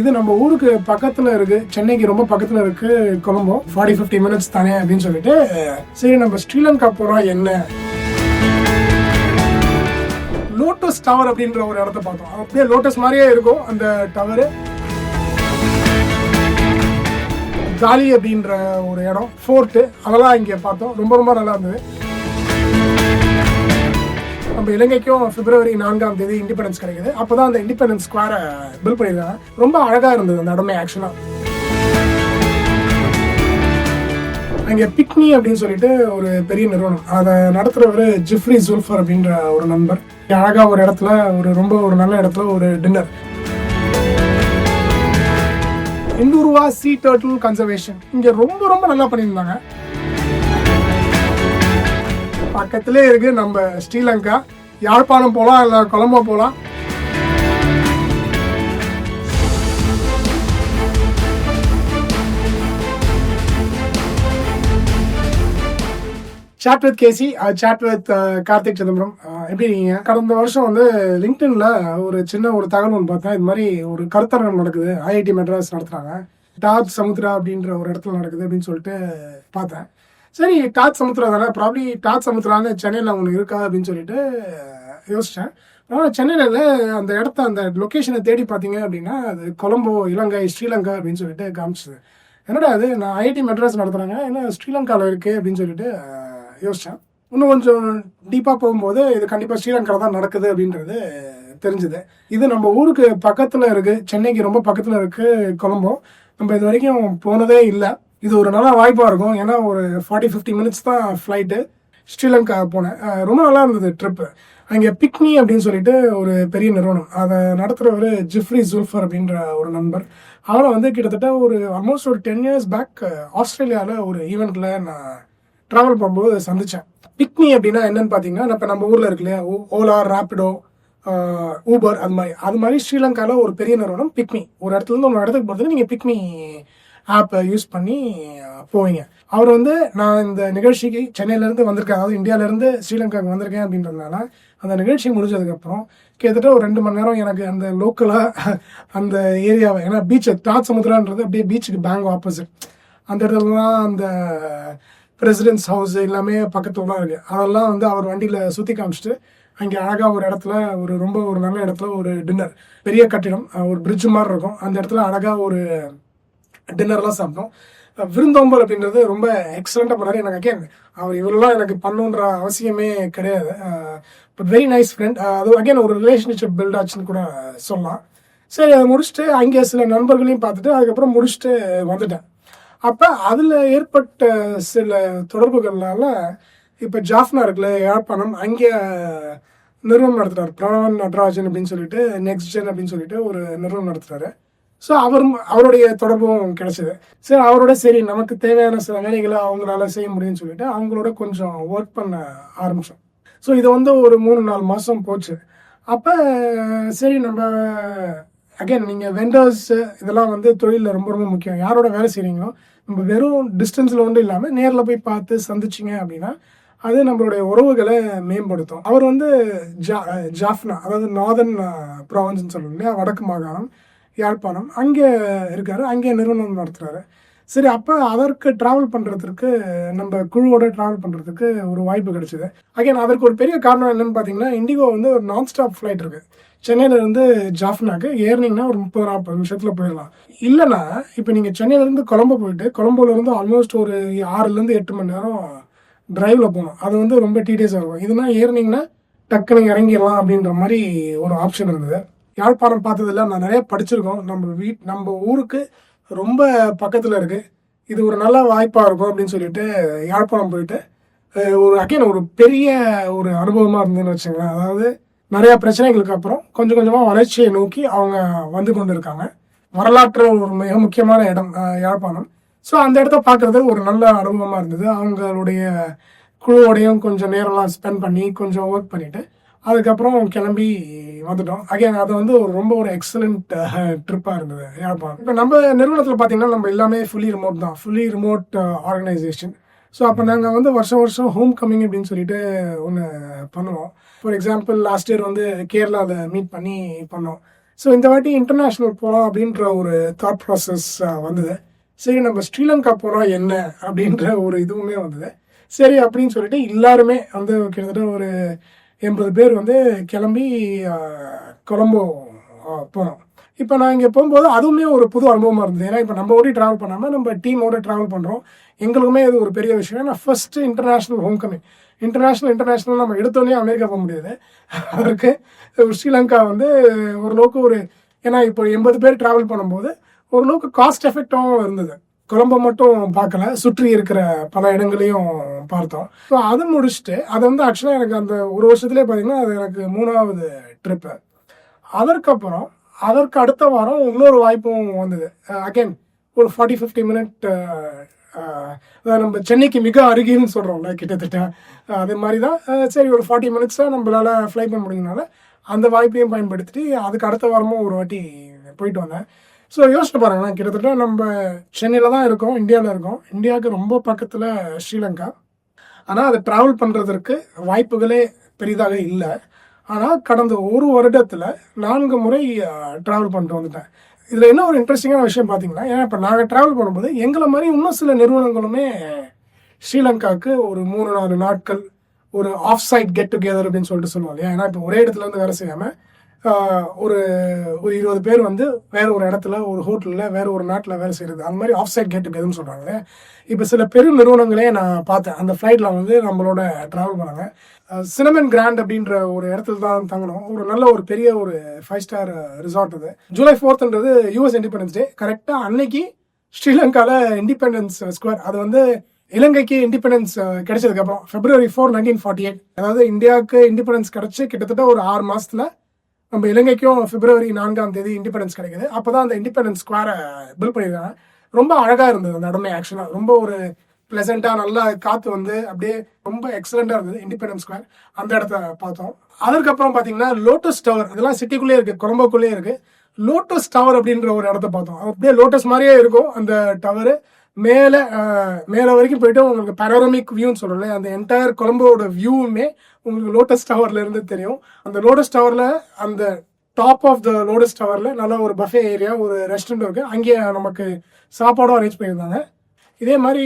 இது நம்ம ஊருக்கு பக்கத்துல இருக்கு. சென்னைக்கு ரொம்ப பக்கத்துல இருக்கு கொலம்போ ஃபார்ட்டி ஃபிஃப்டி மினிட்ஸ் தானே அப்படின்னு சொல்லிட்டு சரி நம்ம ஸ்ரீலங்கா போறோம் என்ன? லோட்டஸ் டவர் அப்படின்ற ஒரு இடத்த பார்த்தோம். அப்படியே லோட்டஸ் மாதிரியே இருக்கும் அந்த டவரு காலி அப்படின்ற ஒரு இடம் ஃபோர்ட்டு அதெல்லாம் இங்கே பார்த்தோம். ரொம்ப ரொம்ப நல்லா இருந்தது. நம்ம இலங்கைக்கும் பிப்ரவரி நான்காம் தேதி இண்டிபெண்டன்ஸ் கிடைக்குது. அப்போ தான் அந்த இண்டிபெண்டன்ஸ் ஸ்கொயரை பில் பண்ணியிருக்காங்க. ரொம்ப அழகாக இருந்தது அந்த இடமே ஆக்சுவலாக அங்கே பிக்னி அப்படின்னு சொல்லிட்டு ஒரு பெரிய நிறுவனம். அதை நடத்துகிறவர் ஜிஃப்ரி ஜுல்ஃபர் அப்படின்ற ஒரு நண்பர். அழகாக ஒரு இடத்துல ஒரு ரொம்ப ஒரு நல்ல இடத்துல ஒரு டின்னர் இந்தூர்வா சீ டர்டில் கன்சர்வேஷன் இங்கே ரொம்ப ரொம்ப நல்லா பண்ணியிருந்தாங்க. பக்கத்திலே இருக்கு நம்ம ஸ்ரீலங்கா. யாழ்ப்பாணம் போகலாம் இல்லை கொலம்போ போகலாம் chat with K C chat with Karthik Chidambaram எப்படி இருக்கீங்க? கடந்த வருஷம் வந்து லிங்க்டின்ல ஒரு சின்ன ஒரு தகவல் ஒன்று பார்த்தேன். இது மாதிரி ஒரு கருத்தரங்கம் நடக்குது. ஐஐடி மெட்ராஸ் நடத்துறாங்க. டாப் சமுத்ரா அப்படின்ற ஒரு இடத்துல நடக்குது அப்படின்னு சொல்லிட்டு பார்த்தேன். சரி டாட் சமுத்ரா தானே? ப்ராப்ளி டாட் சமுத்ரான்னு சென்னையில் ஒன்று இருக்கா அப்படின்னு சொல்லிட்டு யோசித்தேன் ஆனால் சென்னையில் இல்லை அந்த இடத்த அந்த லொக்கேஷனை தேடி பார்த்தீங்க அப்படின்னா அது கொலம்போ இலங்கை ஸ்ரீலங்கா அப்படின்னு சொல்லிட்டு காமிச்சது. என்னடா அது நான் ஐஐடி மெட்ராஸ் நடத்துகிறாங்க என்ன ஸ்ரீலங்காவில் இருக்குது அப்படின்னு சொல்லிட்டு யோசித்தேன் இன்னும் கொஞ்சம் டீப்பாக போகும்போது இது கண்டிப்பாக ஸ்ரீலங்காவில் தான் நடக்குது அப்படின்றது தெரிஞ்சுது. இது நம்ம ஊருக்கு பக்கத்தில் இருக்குது சென்னைக்கு ரொம்ப பக்கத்தில் இருக்குது கொலம்போ. நம்ம இது வரைக்கும் போனதே இல்லை. இது ஒரு நல்ல வாய்ப்பாக இருக்கும். ஏன்னா ஒரு ஃபார்ட்டி ஃபிஃப்டி மினிட்ஸ் தான் ஃப்ளைட்டு ஸ்ரீலங்கா போனேன். ரொம்ப நல்லா இருந்தது ட்ரிப்பு அங்கே பிக்னி அப்படின்னு சொல்லிட்டு ஒரு பெரிய நிறுவனம். அதை நடத்துகிறவர் ஜிஃப்ரி ஜூல்ஃபர் அப்படின்ற ஒரு நண்பர். அவரை வந்து கிட்டத்தட்ட ஒரு ஆல்மோஸ்ட் ஒரு டென் இயர்ஸ் பேக் ஆஸ்திரேலியாவில் ஒரு ஈவெண்ட்டில் நான் ட்ராவல் பண்ணும்போது சந்தித்தேன் பிக்னி அப்படின்னா என்னன்னு பார்த்தீங்கன்னா இப்போ நம்ம ஊரில் இருக்கு இல்லையா? ஓ- ஓலா ராப்பிடோ ஊபர் அது மாதிரி. அது மாதிரி ஸ்ரீலங்காவில் ஒரு பெரிய நிறுவனம் பிக்னி ஒரு இடத்துலேருந்து ஒரு இடத்துக்கு போகிறது நீங்கள் பிக்னி ஆப்பை யூஸ் பண்ணி போவீங்க. அவர் வந்து நான் இந்த நிகழ்ச்சிக்கு சென்னையிலேருந்து வந்திருக்கேன். அதாவது இந்தியாவிலேருந்து ஸ்ரீலங்காவுக்கு வந்திருக்கேன் அப்படின்றதுனால அந்த நிகழ்ச்சி முடிஞ்சதுக்கப்புறம் கிட்டத்தட்ட ஒரு ரெண்டு மணி நேரம் எனக்கு அந்த லோக்கலாக அந்த ஏரியாவை ஏன்னா பீச் தாத் சமுத்திரான்றது அப்படியே பீச்சுக்கு பேங்க் ஆப்போசிட் அந்த இடத்துல தான் அந்த பிரசிடென்ட்ஸ் ஹவுஸ் எல்லாமே பக்கத்துல தான் இருக்குது அதெல்லாம் வந்து அவர் வண்டியில் சுற்றி காமிச்சிட்டு அங்கே அழகாக ஒரு இடத்துல ஒரு ரொம்ப ஒரு நல்ல இடத்துல ஒரு டின்னர் பெரிய கட்டிடம் ஒரு பிரிட்ஜ் மாதிரி இருக்கும். அந்த இடத்துல அழகாக ஒரு டின்னர்லாம் சாப்பிட்டோம். விருந்தோம்பல் அப்படின்றது ரொம்ப எக்ஸலண்ட்டாக பண்ணார். எனக்கு அகேன் அவர் இவரெல்லாம் எனக்கு பண்ணுன்ற அவசியமே கிடையாது. பட் வெரி நைஸ் ஃப்ரெண்ட் அது அகேன் ஒரு ரிலேஷன்ஷிப் பில்ட் ஆச்சுன்னு கூட சொல்லலாம். சரி அதை முடிச்சுட்டு அங்கே சில நண்பர்களையும் பார்த்துட்டு அதுக்கப்புறம் முடிச்சுட்டு வந்துட்டேன். அப்போ அதில் ஏற்பட்ட சில தொடர்புகள்னால இப்போ ஜாஃப்னா இருக்குல்ல யாழ்ப்பாணம் அங்கே நிறுவனம் நடத்துகிறார் பிரணவன் நடராஜன் அப்படின்னு சொல்லிட்டு நெக்ஸ்ட் ஜென் அப்படின்னு சொல்லிட்டு ஒரு நிறுவனம் நடத்துகிறாரு ஸோ அவர் அவருடைய தொடர்பும் கிடைச்சது. சரி அவரோட சரி நமக்கு தேவையான சில வேலைகளை அவங்களால செய்ய முடியும்னு சொல்லிட்டு அவங்களோட கொஞ்சம் ஒர்க் பண்ண ஆரம்பித்தோம் ஸோ இது வந்து ஒரு மூணு நாலு மாதம் போச்சு. அப்போ சரி நம்ம அகைன் நீங்கள் வெண்டர்ஸ் இதெல்லாம் வந்து தொழிலில் ரொம்ப ரொம்ப முக்கியம். யாரோட வேலை செய்கிறீங்களோ நம்ம வெறும் டிஸ்டன்ஸில் வந்து இல்லாமல் நேரில் போய் பார்த்து சந்திச்சிங்க அப்படின்னா அது நம்மளுடைய உறவுகளை மேம்படுத்தும். அவர் வந்து ஜா ஜாஃப்னா அதாவது நார்தன் uh, ப்ராவின்ஸ்னு சொல்லுவோம் இல்லையா? வடக்கு மாகாணம். யாழ்ப்பாணம். அங்கே இருக்காரு. அங்கே நிறுவனம் நடத்துகிறாரு சரி அப்போ அதற்கு ட்ராவல் பண்ணுறதுக்கு நம்ம குழுவோட ட்ராவல் பண்ணுறதுக்கு ஒரு வாய்ப்பு கிடைச்சிது. அகைன் அதற்கு ஒரு பெரிய காரணம் என்னென்னு பார்த்தீங்கன்னா இண்டிகோ வந்து ஒரு நான் ஸ்டாப் ஃப்ளைட் இருக்குது சென்னையிலேருந்து ஜாஃப்னாக்கு ஏறினீங்கன்னா ஒரு முப்பது நாற்பது நிமிஷத்தில் போயிடலாம். இல்லைன்னா இப்போ நீங்கள் சென்னையிலேருந்து கொழம்பு போயிட்டு கொழம்புலேருந்து ஆல்மோஸ்ட் ஒரு ஆறுலேருந்து எட்டு மணி நேரம் டிரைவில் போகணும். அது வந்து ரொம்ப டீடியஸாக இருக்கும். இதுனா ஏறினீங்கன்னா டக்குனு இறங்கிடலாம் அப்படின்ற மாதிரி ஒரு ஆப்ஷன் இருந்தது. யாழ்ப்பாணம் பார்த்ததில்ல நான் நிறைய படிச்சிருக்கோம். நம்ம வீட் நம்ம ஊருக்கு ரொம்ப பக்கத்தில் இருக்குது இது ஒரு நல்ல வாய்ப்பாக இருக்கும் அப்படின்னு சொல்லிட்டு யாழ்ப்பாணம் போயிட்டு ஒரு அகைன் ஒரு பெரிய ஒரு அனுபவமாக இருந்ததுன்னு வச்சுங்களேன். அதாவது நிறையா பிரச்சனைகளுக்கு அப்புறம் கொஞ்சம் கொஞ்சமாக வளர்ச்சியை நோக்கி அவங்க வந்து கொண்டு இருக்காங்க வரலாற்று ஒரு மிக முக்கியமான இடம் யாழ்ப்பாணம். ஸோ அந்த இடத்த பார்க்குறது ஒரு நல்ல அனுபவமாக இருந்தது. அவங்களுடைய குழுவோடையும் கொஞ்சம் நேரம்லாம் ஸ்பெண்ட் பண்ணி கொஞ்சம் ஒர்க் பண்ணிவிட்டு அதுக்கப்புறம் கிளம்பி வந்துட்டோம். அகைன் அது வந்து ஒரு ரொம்ப ஒரு எக்ஸலண்ட் ட்ரிப்பாக இருந்தது. யாழ்ப்பாணம் இப்போ நம்ம நிறுவனத்தில் பார்த்தீங்கன்னா நம்ம எல்லாமே ஃபுல்லி ரிமோட் தான். ஃபுல்லி ரிமோட் ஆர்கனைசேஷன் ஸோ அப்போ நாங்கள் வந்து வருஷம் வருஷம் ஹோம் கம்மிங் அப்படின்னு சொல்லிட்டு ஒன்று பண்ணுவோம். ஃபார் எக்ஸாம்பிள் லாஸ்ட் இயர் வந்து கேரளாவில் மீட் பண்ணி பண்ணோம். ஸோ இந்த வாட்டி இன்டர்நேஷ்னல் போகலாம் அப்படின்ற ஒரு தாட் ப்ராசஸ் வந்தது. சரி நம்ம ஸ்ரீலங்கா போனால் என்ன அப்படின்ற ஒரு இதுவுமே வந்தது. சரி அப்படின்னு சொல்லிட்டு எல்லாருமே வந்து கிட்டத்தட்ட ஒரு எண்பது பேர் வந்து கிளம்பி கொலம்போ போனோம். இப்போ நான் இங்கே போகும்போது அதுவுமே ஒரு புது அனுபவமாக இருந்தது. ஏன்னா இப்போ நம்ம ஓடி ட்ராவல் பண்ணாமல் நம்ம டீமோட ட்ராவல் பண்ணுறோம் எங்களுக்குமே இது ஒரு பெரிய விஷயம். ஏன்னா first international home coming international international நம்ம எடுத்தோன்னே அமெரிக்கா போக முடியாது. அதற்கு ஒரு ஸ்ரீலங்கா வந்து ஓரளவுக்கு ஒரு ஏன்னா இப்போ எண்பது பேர் ட்ராவல் பண்ணும்போது ஓரளவுக்கு காஸ்ட் எஃபெக்டாகவும் இருந்தது. கொலம்போ மட்டும் பார்க்கல சுற்றி இருக்கிற பல இடங்களையும் பார்த்தோம். ஸோ அது முடிச்சுட்டு அது வந்து ஆக்சுவலாக எனக்கு அந்த ஒரு வருஷத்துலேயே பார்த்தீங்கன்னா அது எனக்கு மூணாவது ட்ரிப்பு அதற்கப்புறம் அதற்கு அடுத்த வாரம் இன்னொரு வாய்ப்பும் வந்தது. Uh, அகைன் ஒரு ஃபார்ட்டி ஃபிஃப்டி மினிட் நம்ம சென்னைக்கு மிக அருகில்னு சொல்கிறோம்ல கிட்டத்தட்ட. Uh, அதே மாதிரி தான் uh, சரி ஒரு ஃபார்ட்டி மினிட்ஸாக நம்மளால் ஃப்ளை பண்ண முடியுங்கனால அந்த வாய்ப்பையும் பயன்படுத்திட்டு அதுக்கு அடுத்த வாரமும் ஒரு வாட்டி போயிட்டு வந்தேன். ஸோ யோசிச்சு பாருங்களேன். கிட்டத்தட்ட நம்ம சென்னையில் தான் இருக்கோம் இந்தியாவில் இருக்கோம். இந்தியாவுக்கு ரொம்ப பக்கத்தில் ஸ்ரீலங்கா. ஆனால் அதை ட்ராவல் பண்ணுறதற்கு வாய்ப்புகளே பெரிதாக இல்லை. ஆனால் கடந்த ஒரு வருடத்தில் நான்கு முறை ட்ராவல் பண்ணிட்டு வந்துட்டேன். இதில் என்ன ஒரு இன்ட்ரெஸ்டிங்கான விஷயம் பார்த்தீங்கன்னா ஏன்னா இப்போ நாங்கள் ட்ராவல் பண்ணும்போது எங்களை மாதிரி இன்னும் சில நிறுவனங்களுமே ஸ்ரீலங்காவுக்கு ஒரு மூணு நாலு நாட்கள் ஒரு ஆஃப் சைட் கெட் டுகெதர் அப்படின்னு சொல்லிட்டு சொல்லுவோம் இல்லையா? ஏன்னா இப்போ ஒரே இடத்துல இருந்து வேலை செய்யாமல் ஒரு ஒரு இருபது பேர் வந்து வேற ஒரு இடத்துல ஒரு ஹோட்டலில் வேற ஒரு நாட்டில் வேலை செய்கிறது அந்த மாதிரி ஆஃப் சைட் கெட் டுகெதர்னு சொல்கிறாங்க இப்போ சில பெரும் நிறுவனங்களே நான் பார்த்தேன். அந்த ஃப்ளைட்டில் வந்து நம்மளோட ட்ராவல் பண்ணாங்க. சினமன் கிராண்ட் அப்படின்ற ஒரு இடத்துல தான் தங்கணும் ஒரு நல்ல ஒரு பெரிய ஒரு ஃபைவ் ஸ்டார் ரிசார்ட் அது. ஜூலை ஃபோர்த்ன்றது யூஎஸ் இண்டிபெண்டன்ஸ் டே கரெக்டாக அன்னைக்கு ஸ்ரீலங்காவில் இண்டிபெண்டன்ஸ் ஸ்கொயர் அது வந்து இலங்கைக்கு independence கிடைச்சதுக்கப்புறம் February four nineteen forty eight அதாவது இந்தியாவுக்கு இண்டிபெண்டன்ஸ் கிடைச்சி கிட்டத்தட்ட ஒரு ஆறு மாதத்தில் நம்ம இலங்கைக்கும் பிப்ரவரி நான்காம் தேதி இண்டிபெண்டன்ஸ் கிடைக்குது. அப்பதான் அந்த இண்டிபெண்டன்ஸ் ஸ்கொயரை பில் பண்ணியிருக்காங்க. ரொம்ப அழகா இருந்தது அந்த இடமே ஆக்சுவலாக ரொம்ப ஒரு பிளசண்டா நல்லா காத்து வந்து அப்படியே ரொம்ப எக்ஸலண்டா இருந்தது இண்டிபெண்டன்ஸ் ஸ்கொயர் அந்த இடத்த பார்த்தோம். அதற்கப்புறம் பாத்தீங்கன்னா லோட்டஸ் டவர் இதெல்லாம் சிட்டிக்குள்ளேயே இருக்கு கொலம்போக்குள்ளேயே இருக்கு. லோட்டஸ் டவர் அப்படின்ற ஒரு இடத்த பார்த்தோம். அப்படியே லோட்டஸ் மாதிரியே இருக்கும் அந்த டவரு மேலே மேலே வரைக்கும் போயிட்டு உங்களுக்கு பரோரமிக் வியூன்னு சொல்கிறோம்ல அந்த என்டையர் கொலம்போட வியூவுமே உங்களுக்கு லோட்டஸ் டவர்ல இருந்து தெரியும். அந்த லோட்டஸ் டவரில் அந்த டாப் ஆஃப் த லோட்டஸ் டவரில் நல்ல ஒரு பஃபே ஏரியா ஒரு ரெஸ்டாரண்ட் இருக்குது அங்கேயே நமக்கு சாப்பாடும் அரேஞ்ச் பண்ணியிருந்தாங்க. இதே மாதிரி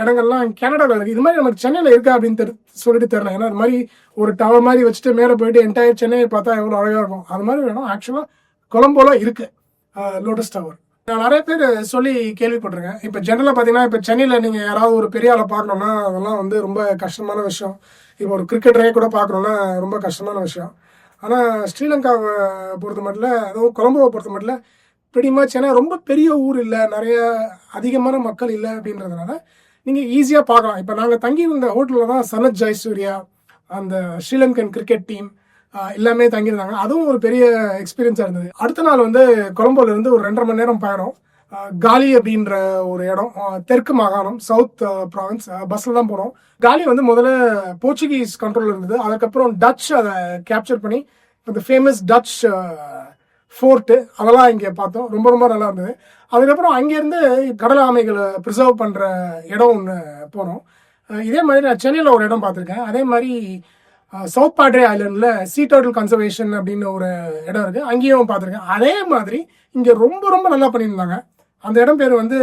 இடங்கள்லாம் கனடாவில் இருக்குது இது மாதிரி நமக்கு சென்னையில் இருக்கா அப்படின்னு தெரி சொல்லிட்டு தெரில ஏன்னா அது மாதிரி ஒரு டவர் மாதிரி வச்சுட்டு மேலே போயிட்டு என்டையர் சென்னையை பார்த்தா எவ்வளோ அழகாக இருக்கும். அது மாதிரி வேணும். ஆக்சுவலாக கொலம்போல இருக்குது லோட்டஸ் டவர் நான் நிறைய பேர் சொல்லி கேள்விப்பட்டிருக்கேன். இப்போ ஜென்ரலாக பார்த்தீங்கன்னா இப்போ சென்னையில் நீங்கள் யாராவது ஒரு பெரிய ஆளை பார்க்கணுன்னா அதெல்லாம் வந்து ரொம்ப கஷ்டமான விஷயம். இப்போ ஒரு கிரிக்கெட்டரே கூட பார்க்கணுன்னா ரொம்ப கஷ்டமான விஷயம். ஆனால் ஸ்ரீலங்காவை பொறுத்த மட்டும் அதுவும் கொலம்போவை பொறுத்த மட்டும் பிடிமா much ஏன்னா ரொம்ப பெரிய ஊர் இல்லை நிறைய அதிகமான மக்கள் இல்லை அப்படின்றதுனால நீங்கள் ஈஸியாக பார்க்கலாம். இப்போ நாங்கள் தங்கி இருந்த ஹோட்டலில் தான் சனத் ஜெயசூர்யா அந்த ஸ்ரீலங்கன் கிரிக்கெட் டீம் எல்லாமே தங்கியிருந்தாங்க. அதுவும் ஒரு பெரிய எக்ஸ்பீரியன்ஸாக இருந்தது. அடுத்த நாள் வந்து கொலம்போல இருந்து ஒரு ரெண்டரை மணி நேரம் பயணம். காலி அப்படின்ற ஒரு இடம். தெற்கு மாகாணம் சவுத் ப்ராவின்ஸ் பஸ்ஸில் தான் போனோம். காலி வந்து முதல்ல போர்ச்சுகீஸ் கண்ட்ரோல் இருந்தது. அதுக்கப்புறம் டச் அதை கேப்சர் பண்ணி இந்த ஃபேமஸ் டச் ஃபோர்ட்டு அதெல்லாம் இங்கே பார்த்தோம். ரொம்ப ரொம்ப நல்லா இருந்தது. அதுக்கப்புறம் அங்கேருந்து கடல் ஆமைகளை ப்ரிசர்வ் பண்ணுற இடம் ஒன்று போனோம். இதே மாதிரி நான் சென்னையில் ஒரு இடம் பார்த்துருக்கேன். அதே மாதிரி சவுத் பாட்ரே ஐலண்டில் சீ டர்டில் கன்சர்வேஷன் அப்படின்னு ஒரு இடம் இருக்குது அங்கேயும் பார்த்துருக்கேன். அதே மாதிரி இங்கே ரொம்ப ரொம்ப நல்லா பண்ணியிருந்தாங்க. அந்த இடம் பேர் வந்து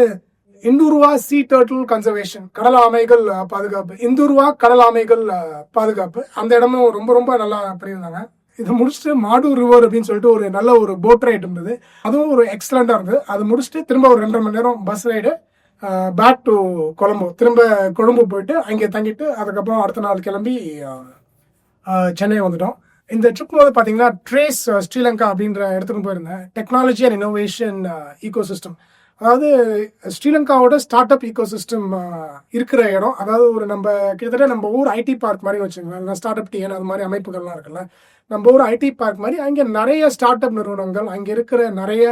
இந்துருவா சீ டர்டில் கன்சர்வேஷன் கடல் ஆமைகள் பாதுகாப்பு. இந்துருவா கடல் ஆமைகள் பாதுகாப்பு. அந்த இடமும் ரொம்ப ரொம்ப நல்லா பண்ணியிருந்தாங்க. இதை முடிச்சுட்டு மாடூர் ரிவர் அப்படின்னு சொல்லிட்டு ஒரு நல்ல ஒரு போட் ரைட் இருந்தது. அதுவும் ஒரு எக்ஸலண்ட்டாக இருந்தது. அது முடிச்சுட்டு திரும்ப ஒரு ரெண்டரை மணி நேரம் பஸ் ரைடு பேக் டு கொழம்பு. திரும்ப கொழும்பு போயிட்டு அங்கே தங்கிட்டு அதுக்கப்புறம் அடுத்த நாள் கிளம்பி சென்னை வந்துட்டோம். இந்த ட்ரிப் வந்து பார்த்தீங்கன்னா ட்ரேஸ் ஸ்ரீலங்கா அப்படின்ற இடத்துக்கு போயிருந்தேன். Technology and innovation ego system அதாவது ஸ்ரீலங்காவோட ஸ்டார்ட் அப் ஈகோ சிஸ்டம் இருக்கிற இடம். அதாவது ஒரு நம்ம கிட்டத்தட்ட நம்ம ஊர் ஐடி பார்க் மாதிரி வச்சுக்கோங்களேன். ஸ்டார்ட் அப் டிஎன் அது மாதிரி அமைப்புகள்லாம் இருக்குல்ல. நம்ம ஊர் ஐடி பார்க் மாதிரி அங்கே நிறைய ஸ்டார்ட் அப் நிறுவனங்கள் அங்கே இருக்கிற நிறைய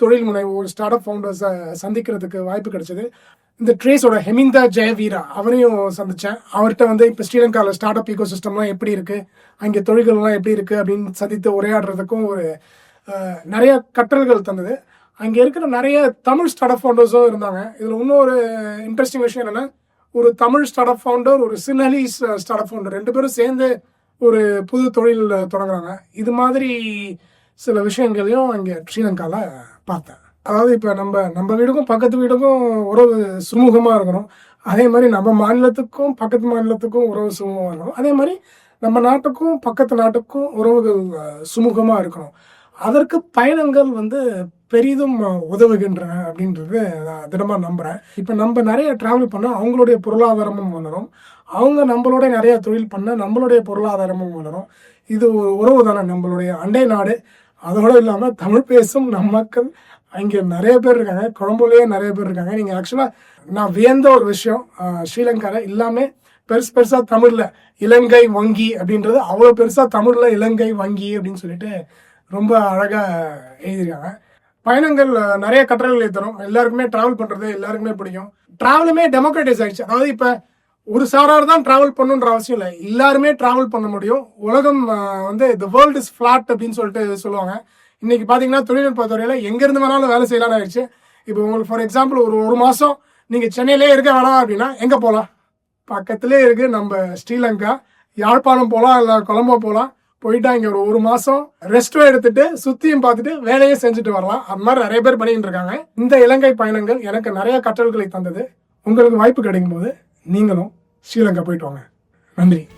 தொழில் முனைவோர் ஸ்டார்ட் அப் ஃபவுண்டர்ஸை சந்திக்கிறதுக்கு வாய்ப்பு கிடைச்சது. இந்த ட்ரேஸோட ஹெமிந்தா ஜெயவீரா அவரையும் சந்தித்தேன் அவர்கிட்ட வந்து இப்போ ஸ்ரீலங்காவில் ஸ்டார்ட் அப் ஈகோ சிஸ்டம்லாம் எப்படி இருக்குது அங்கே தொழில்கள்லாம் எப்படி இருக்குது அப்படின்னு சந்தித்து உரையாடுறதுக்கும் ஒரு நிறைய கற்றல்கள் தந்தது. அங்கே இருக்கிற நிறைய தமிழ் ஸ்டார்ட் அப் ஃபவுண்டர்ஸும் இருந்தாங்க. இதில் இன்னொரு இன்ட்ரெஸ்டிங் விஷயம் என்னென்னா ஒரு தமிழ் ஸ்டார்ட் அப் ஃபவுண்டர் ஒரு சின்னலீஸ் ஸ்டார்ட் அப் ஃபவுண்டர் ரெண்டு பேரும் சேர்ந்து ஒரு புது தொழில் தொடங்குறாங்க. இது மாதிரி சில விஷயங்களையும் அங்கே ஸ்ரீலங்காவில் பார்த்தேன். அதாவது இப்போ நம்ம நம்ம வீடுக்கும் பக்கத்து வீடுக்கும் உறவு சுமூகமாக இருக்கணும். அதே மாதிரி நம்ம மாநிலத்துக்கும் பக்கத்து மாநிலத்துக்கும் உறவு சுமூகமாக இருக்கணும். அதே மாதிரி நம்ம நாட்டுக்கும் பக்கத்து நாட்டுக்கும் உறவுகள் சுமூகமாக இருக்கணும். அதற்கு பயணங்கள் வந்து பெரிதும் உதவுகின்றன அப்படின்றது நான் தினமாக நம்புகிறேன் இப்போ நம்ம நிறைய ட்ராவல் பண்ணால் அவங்களுடைய பொருளாதாரமும் வளரும். அவங்க நம்மளோட நிறைய தொழில் பண்ண நம்மளுடைய பொருளாதாரமும் வளரும். இது ஒரு உறவு தானே நம்மளுடைய அண்டை நாடு. அதோடு இல்லாமல் தமிழ் பேசும் நம் மக்கள் இங்கே நிறைய பேர் இருக்காங்க. கொழம்புலேயே நிறைய பேர் இருக்காங்க. நீங்கள் ஆக்சுவலாக நான் வியந்த ஒரு விஷயம் ஸ்ரீலங்காவில் எல்லாமே பெருசு பெருசாக தமிழில் இலங்கை வங்கி அப்படின்றது அவ்வளோ பெருசாக தமிழில் இலங்கை வங்கி அப்படின்னு சொல்லிட்டு ரொம்ப அழகாக எழுதியிருக்காங்க. பயணங்கள் நிறைய கற்றல்களை தரும் எல்லாருக்குமே ட்ராவல் பண்ணுறது எல்லாருக்குமே பிடிக்கும். டிராவலுமே டெமோக்ரட்டிஸ் ஆகிடுச்சு அதாவது இப்போ ஒரு சாரார் தான் டிராவல் பண்ணுன்ற அவசியம் இல்லை. எல்லாருமே டிராவல் பண்ண முடியும். உலகம் வந்து த வேர்ல்டு இஸ் ஃபிளாட் அப்படின்னு சொல்லிட்டு சொல்லுவாங்க. இன்னைக்கு பார்த்தீங்கன்னா தொழில்நுட்ப துறையில் எங்கேருந்து வேணாலும் வேலை செய்யலாம்னு ஆயிடுச்சு. இப்போ உங்களுக்கு ஃபார் எக்ஸாம்பிள் ஒரு ஒரு மாதம் நீங்கள் சென்னையிலே இருக்க வேணாம் அப்படின்னா எங்கே போகலாம் பக்கத்துலேயே இருக்கு நம்ம ஸ்ரீலங்கா யாழ்ப்பாணம் போகலாம் இல்லை கொலம்போ போகலாம் போயிட்டா இங்கே ஒரு ஒரு மாதம் ரெஸ்ட்டும் எடுத்துட்டு சுற்றியும் பார்த்துட்டு வேலையை செஞ்சுட்டு வரலாம். அது மாதிரி நிறைய பேர் பண்ணிட்டு இருக்காங்க. இந்த இலங்கை பயணங்கள் எனக்கு நிறைய கற்றல்களை தந்தது. உங்களுக்கு வாய்ப்பு கிடைக்கும் போது நீங்களும் ஸ்ரீலங்கா போயிட்டு வாங்க. நன்றி.